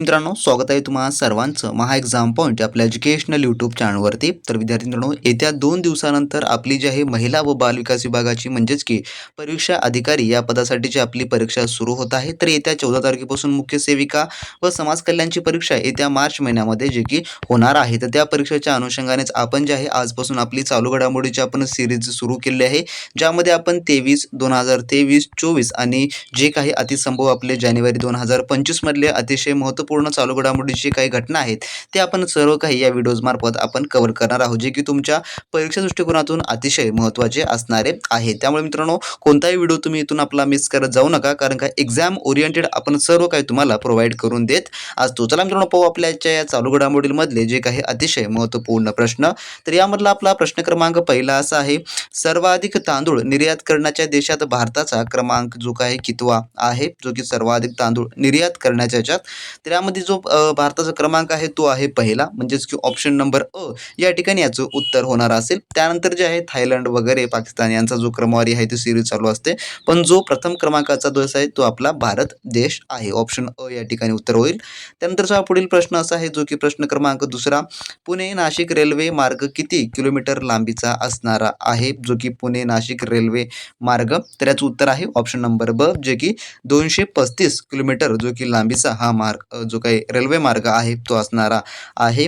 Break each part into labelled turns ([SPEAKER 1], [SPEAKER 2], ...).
[SPEAKER 1] मित्रांनो स्वागत आहे तुम्हा सर्वांचं महा एक्झाम पॉईंट आपल्या एज्युकेशनल यूट्यूब चॅनलवरती तर विद्यार्थी मित्रांनो येत्या दोन दिवसानंतर आपली जी आहे महिला व बालविकास विभागाची म्हणजेच की परीक्षा अधिकारी या पदासाठीची आपली परीक्षा सुरू होत आहे तर येत्या चौदा तारखेपासून मुख्य सेविका व समाज कल्याणची परीक्षा येत्या मार्च महिन्यामध्ये जे की होणार आहे. तर त्या परीक्षेच्या अनुषंगानेच आपण जे आहे आजपासून आपली चालू घडामोडीची आपण सिरीज सुरू केली आहे ज्यामध्ये आपण तेवीस दोन हजार तेवीस चोवीस आणि जे काही अतिसंभव आपले जानेवारी दोन हजार पंचवीसमधले अतिशय महत्त्वपूर्ण चालू घडामोडीची काही घटना आहेत ते आपण सर्व काही या व्हिडिओजमार्फत आपण कव्हर करणार आहोत जे की तुमच्या परीक्षा दृष्टिकोनातून अतिशय महत्त्वाचे असणारे आहे. त्यामुळे मित्रांनो कोणताही व्हिडिओ तुम्ही इथून आपला मिस करत जाऊ नका कारण का एक्झाम ओरिएंटेड आपण सर्व काही तुम्हाला प्रोव्हाइड करून देत असतो. चला मित्रांनो पाहू आपल्याच्या या चालू घडामोडीमधले जे काही अतिशय महत्त्वपूर्ण प्रश्न. तर यामधला आपला प्रश्न क्रमांक पहिला असा आहे सर्वाधिक तांदूळ निर्यात करण्याच्या देशात भारताचा क्रमांक जो काही कितवा आहे जो की सर्वाधिक तांदूळ निर्यात करण्याच्या याच्यात तर यामध्ये जो भारताचा क्रमांक आहे तो आहे पहिला. म्हणजेच की ऑप्शन नंबर अ या ठिकाणी याचं उत्तर होणार असेल. त्यानंतर जे आहे थायलंड वगैरे पाकिस्तान यांचा जो क्रमवारी आहे ती सिरीज चालू असते. पण जो प्रथम क्रमांकाचा देश आहे तो आपला भारत देश आहे. ऑप्शन अ या ठिकाणी उत्तर होईल. त्यानंतरचा पुढील प्रश्न असा आहे जो की प्रश्न क्रमांक दुसरा पुणे नाशिक रेल्वे मार्ग किती किलोमीटर लांबीचा असणारा आहे? जो की पुणे नाशिक रेल्वे मार्ग. तर याचं उत्तर आहे ऑप्शन नंबर ब जे की दोनशे पस्तीस किलोमीटर जो की लांबीचा हा मार्ग अ, जो काही रेल्वे मार्ग आहे तो असणारा आहे.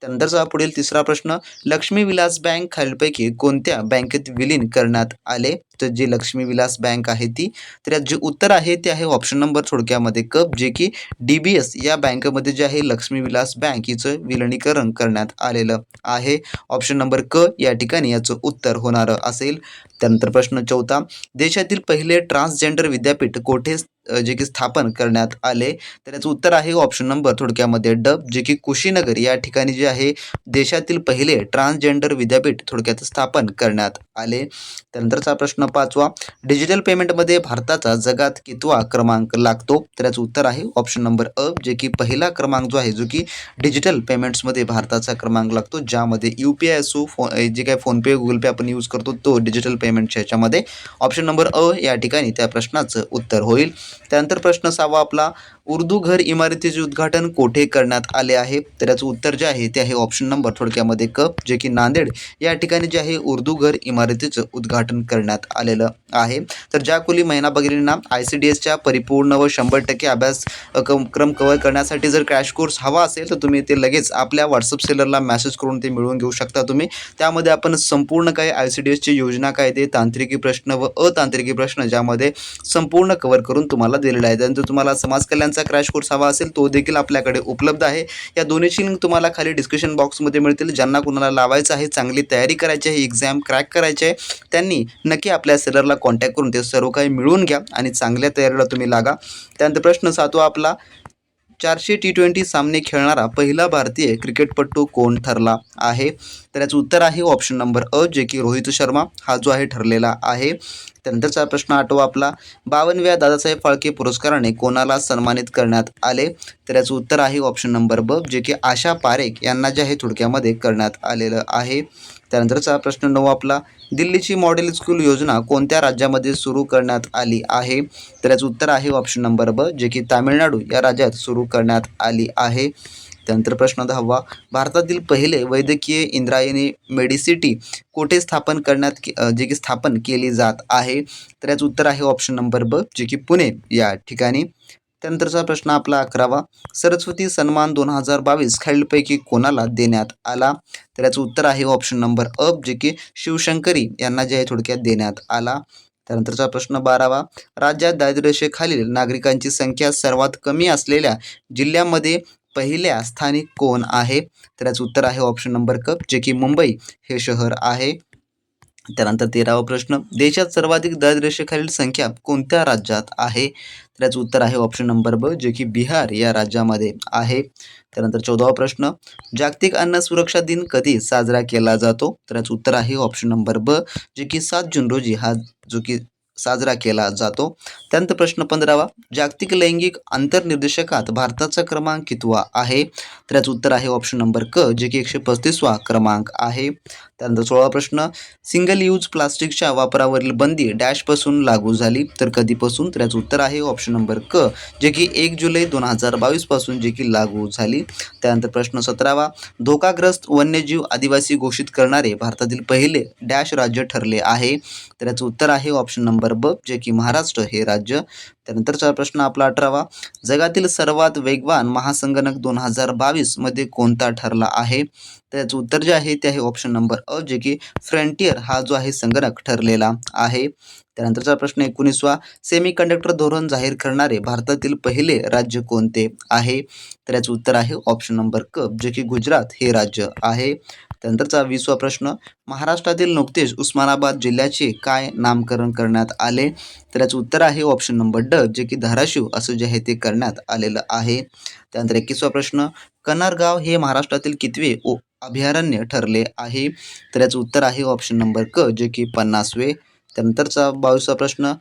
[SPEAKER 1] त्यानंतरचा पुढील तिसरा प्रश्न. लक्ष्मी विलास बँक खालीलपैकी कोणत्या बँकेत विलीन करण्यात आले? तर जी लक्ष्मी विलास बँक आहे ती. तर यात जे उत्तर आहे ते आहे ऑप्शन नंबर थोडक्यामध्ये कप जे की डी बी एस या बँकेमध्ये जे आहे लक्ष्मी विलास बँक हिचं विलनीकरण करण्यात आलेलं आहे. ऑप्शन नंबर क या ठिकाणी याचं उत्तर होणारं असेल. त्यानंतर प्रश्न चौथा देशातील पहिले ट्रान्सजेंडर विद्यापीठ कोठे जे की स्थापन करण्यात आले? तर याचं उत्तर आहे ऑप्शन नंबर थोडक्यामध्ये डब जे की कुशीनगर. या ठिकाणी जे आहे देशातील पहिले ट्रान्सजेंडर विद्यापीठ थोडक्यात स्थापन करण्यात आले. त्यानंतरचा प्रश्न पाचवा डिजिटल पेमेंटमध्ये भारताचा जगात कितवा क्रमांक लागतो? तर याचं उत्तर आहे ऑप्शन नंबर अ जे की पहिला क्रमांक जो आहे जो की डिजिटल पेमेंट्समध्ये भारताचा क्रमांक लागतो ज्यामध्ये यू पी आय असो फो जे काय फोनपे गुगल पे आपण यूज करतो तो डिजिटल पेमेंटच्या ह्याच्यामध्ये ऑप्शन नंबर अ या ठिकाणी त्या प्रश्नाचं उत्तर होईल. त्यानंतर प्रश्न सहावा आपला उर्दू घर इमारतीचे उद्घाटन कोठे करण्यात आले आहे? तर याचं उत्तर जे आहे ते आहे ऑप्शन नंबर थोडक्यामध्ये क जे की नांदेड. या ठिकाणी जे आहे उर्दू घर इमारतीचं उद्घाटन करण्यात आलेलं आहे. तर ज्या कुली महिना भगिनींना आय सी डी एसच्या परिपूर्ण व शंभर टक्के अभ्यास अ, क्रम कव्हर करण्यासाठी जर क्रॅश कोर्स हवा असेल तर तुम्ही ते लगेच आपल्या व्हॉट्सअप सेलरला मेसेज करून ते मिळवून घेऊ शकता तुम्ही. त्यामध्ये आपण संपूर्ण काही आय सी डी एसची योजना काय ते तांत्रिकी प्रश्न व अतांत्रिकी प्रश्न ज्यामध्ये संपूर्ण कव्हर करून तुम्हाला दिलेला आहे. त्यानंतर तुम्हाला समाज कल्याण कल्याणचा क्रॅश कोर्स हवा असेल तो देखील आपल्याकडे उपलब्ध आहे. या दोन्हीची लिंक तुम्हाला खाली डिस्क्रिप्शन बॉक्समध्ये मिळतील. ज्यांना कुणाला लावायचं आहे चांगली तयारी करायची आहे एक्झाम क्रॅक करायची आहे त्यांनी नक्की आपल्या सेलरला कॉन्टॅक्ट करून ते सर्व काही मिळवून घ्या आणि चांगल्या तयारीला तुम्ही लागा. त्यानंतर प्रश्न सातवा आपला चारशे टी ट्वेंटी सामने खेळणारा पहिला भारतीय क्रिकेटपटू कोण ठरला आहे? तर याचं उत्तर आहे ऑप्शन नंबर अ जे की रोहित शर्मा. हा जो आहे ठरलेला आहे. त्यानंतरचा प्रश्न आठवा आपला. बावनव्या दादासाहेब फाळके पुरस्काराने कोणाला सन्मानित करण्यात आले? तर याचं उत्तर आहे ऑप्शन नंबर ब जे की आशा पारेख यांना जे आहे थोडक्यामध्ये करण्यात आलेलं आहे. त्यानंतरचा प्रश्न नऊ आपला दिल्लीची मॉडेल स्कूल योजना कोणत्या राज्यामध्ये सुरू करण्यात आली आहे? तर याचं उत्तर आहे ऑप्शन नंबर ब जे की तामिळनाडू या राज्यात सुरू करण्यात आली आहे. त्यानंतर प्रश्न दहावा भारतातील पहिले वैद्यकीय इंद्रायणी मेडिसिटी कोठे स्थापन करण्यात जे की स्थापन केली जात आहे? तर याचं उत्तर आहे ऑप्शन नंबर ब जे की पुणे या ठिकाणी. त्यानंतरचा प्रश्न आपला अकरावा. सरस्वती सन्मान दोन हजार बावीस खालीलपैकी कोणाला देण्यात आला? तर याचं उत्तर आहे ऑप्शन नंबर अप जे की शिवशंकरी यांना जे आहे थोडक्यात देण्यात आला. त्यानंतरचा प्रश्न बारावा. राज्यात दारिद्र्यरेषेखालील नागरिकांची संख्या सर्वात कमी असलेल्या जिल्ह्यामध्ये पहिल्या स्थानिक कोण आहे? तर याचं उत्तर आहे ऑप्शन नंबर क जे की मुंबई हे शहर आहे. त्यानंतर तेरावा प्रश्न देशात सर्वाधिक दारिद्र्यरेषेखालील संख्या कोणत्या राज्यात आहे? तर याचं उत्तर आहे ऑप्शन नंबर ब जे की बिहार या राज्यामध्ये आहे. त्यानंतर चौदावा प्रश्न जागतिक अन्न सुरक्षा दिन कधी साजरा केला जातो? तर याचं उत्तर आहे ऑप्शन नंबर ब जे की सात जून रोजी हा जो की साजरा केला जातो. त्यानंतर प्रश्न पंधरावा जागतिक लैंगिक आंतरनिर्देशकात भारताचा क्रमांक कितवा आहे? तर याचं उत्तर आहे ऑप्शन नंबर क जे की एकशे पस्तीसवा क्रमांक आहे. त्यानंतर सोळावा प्रश्न सिंगल यूज प्लास्टिकच्या वापरावरील बंदी डॅशपासून लागू झाली तर कधीपासून? तर याचं उत्तर आहे ऑप्शन नंबर क जे की एक जुलै दोन हजार बावीसपासून जे की लागू झाली. त्यानंतर प्रश्न सतरावा धोकाग्रस्त वन्यजीव आदिवासी घोषित करणारे भारतातील पहिले डॅश राज्य ठरले आहे. तर याचं उत्तर आहे ऑप्शन नंबर ब जे की महाराष्ट्र हे राज्य. त्यानंतरचा प्रश्न आपला अठरावा. जगातील सर्वात वेगवान महासंगणक दोन हजार बावीसमध्ये कोणता ठरला आहे? त्याचं उत्तर जे आहे ते आहे ऑप्शन नंबर अ जे की फ्रंटियर हा जो आहे संगणक ठरलेला आहे. त्यानंतरचा प्रश्न एकोणीसवा. सेमी कंडक्टर धोरण जाहीर करणारे भारतातील पहिले राज्य कोणते आहे? तर याचं उत्तर आहे ऑप्शन नंबर क जे की गुजरात हे राज्य आहे. त्यानंतरचा वीसवा प्रश्न महाराष्ट्रातील नुकतेच उस्मानाबाद जिल्ह्याचे काय नामकरण करण्यात आले? तर याचं उत्तर आहे ऑप्शन नंबर ड जे की धाराशिव असं जे आहे ते करण्यात आलेलं आहे. त्यानंतर एकवीसवा प्रश्न कनारगाव हे महाराष्ट्रातील कितवे ओ अभयारण्य ठरले आहे? तर याचं उत्तर आहे ऑप्शन नंबर क जे की पन्नासवे. त्यानंतरचा बावीसवा प्रश्न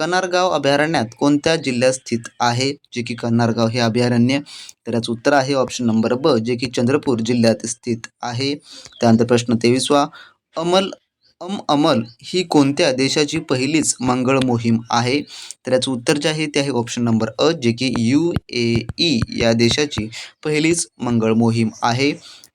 [SPEAKER 1] कनारगाव अभयारण्यात कोणत्या जिल्ह्यात स्थित आहे? जे की कनारगाव हे अभयारण्य. तर याचं उत्तर आहे ऑप्शन नंबर ब जे की चंद्रपूर जिल्ह्यात स्थित आहे. त्यानंतर प्रश्न तेवीसवा अमल अम अमल ही कोणत्या देशाची पहिलीच मंगळ मोहीम आहे? तर याचं उत्तर जे आहे ते आहे ऑप्शन नंबर अ जे की यू ए ई या देशाची पहिलीच मंगळ मोहीम आहे.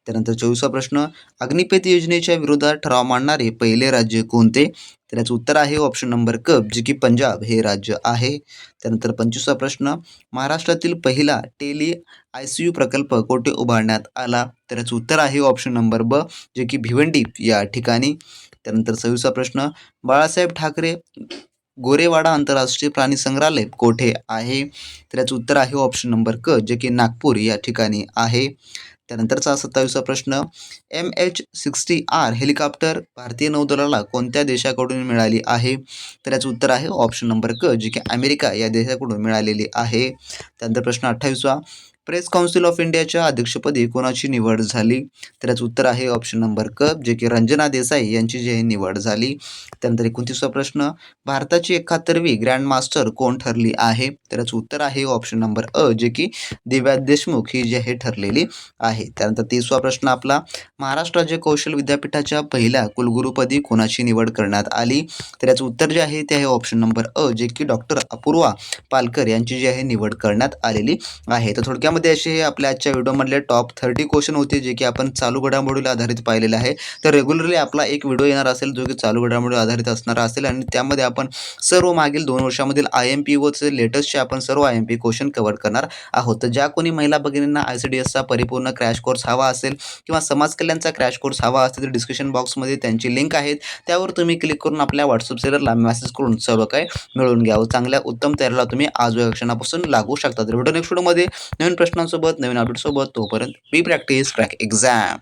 [SPEAKER 1] त्यानंतर चोवीसा प्रश्न अग्निपेत योजनेच्या विरोधात ठराव मांडणारे पहिले राज्य कोणते? तर याचं उत्तर आहे ऑप्शन नंबर क जे की पंजाब हे राज्य आहे. त्यानंतर पंचवीसवा प्रश्न महाराष्ट्रातील पहिला टेली आय सी यू प्रकल्प कोठे उभारण्यात आला? तर याचं उत्तर आहे ऑप्शन नंबर ब जे की भिवंडी या ठिकाणी. त्यानंतर सव्वीसवा प्रश्न बाळासाहेब ठाकरे गोरेवाडा आंतरराष्ट्रीय प्राणी संग्रहालय कोठे आहे? तर याचं उत्तर आहे ऑप्शन नंबर क जे की नागपूर या ठिकाणी आहे. त्यानंतरचा सत्तावीसवा प्रश्न M H sixty R helicopter भारतीय नौदलाला कोणत्या देशाकडून मिळाली आहे? तर याचं उत्तर आहे ऑप्शन नंबर क जी की अमेरिका या देशाकडून मिळालेली आहे. त्यानंतर प्रश्न अठ्ठावीसवा प्रेस काउन्सिल ऑफ इंडियाच्या अध्यक्षपदी कोणाची निवड झाली? तर याचं उत्तर आहे ऑप्शन नंबर क जे की रंजना देसाई यांची जी आहे निवड झाली. त्यानंतर एकोणतीसवा प्रश्न भारताची एकाहत्तरवी ग्रँड मास्टर कोण ठरली आहे? तर याचं उत्तर आहे ऑप्शन नंबर अ जे की दिव्या देशमुख ही जी आहे ठरलेली आहे. त्यानंतर तीसवा प्रश्न आपला महाराष्ट्र राज्य कौशल विद्यापीठाच्या पहिल्या कुलगुरुपदी कोणाची निवड करण्यात आली? तर याचं उत्तर जे आहे ते आहे ऑप्शन नंबर अ जे की डॉक्टर अपूर्वा पालकर यांची जी आहे निवड करण्यात आलेली आहे. तर थोडक्या यामध्ये असे हे आपल्या आजच्या व्हिडिओमधले टॉप थर्टी क्वेश्चन होते जे की आपण चालू घडामोडीला आधारित पाहिलेले आहे. तर रेग्युलरली आपला एक व्हिडिओ येणार असेल जो की चालू घडामोडी आधारित असणारा असेल. आणि त्यामध्ये आपण सर्व मागील दोन वर्षामधील आय एम पी वचे लेटेस्टचे आपण सर्व I M P question cover करणार आहोत. तर ज्या कोणी महिला भगिनींना आय सी डी एसचा परिपूर्ण क्रॅश कोर्स हवा असेल किंवा समाज कल्याणचा क्रॅश कोर्स हवा असेल तर डिस्क्रिप्शन बॉक्समध्ये त्यांची लिंक आहेत. त्यावर तुम्ही क्लिक करून आपल्या व्हॉट्सअप सेलरला मेसेज करून सर्व काय मिळवून घ्यावं चांगल्या उत्तम तयारीला तुम्ही आज क्षणापासून लागू शकता. तर व्हिडिओ नेक्स्ट व्हिडिओमध्ये नवीन प्रश्नांसोबत नवीन अपडेटसोबत तोपर्यंत बी प्रॅक्टिस क्रॅक एक्झाम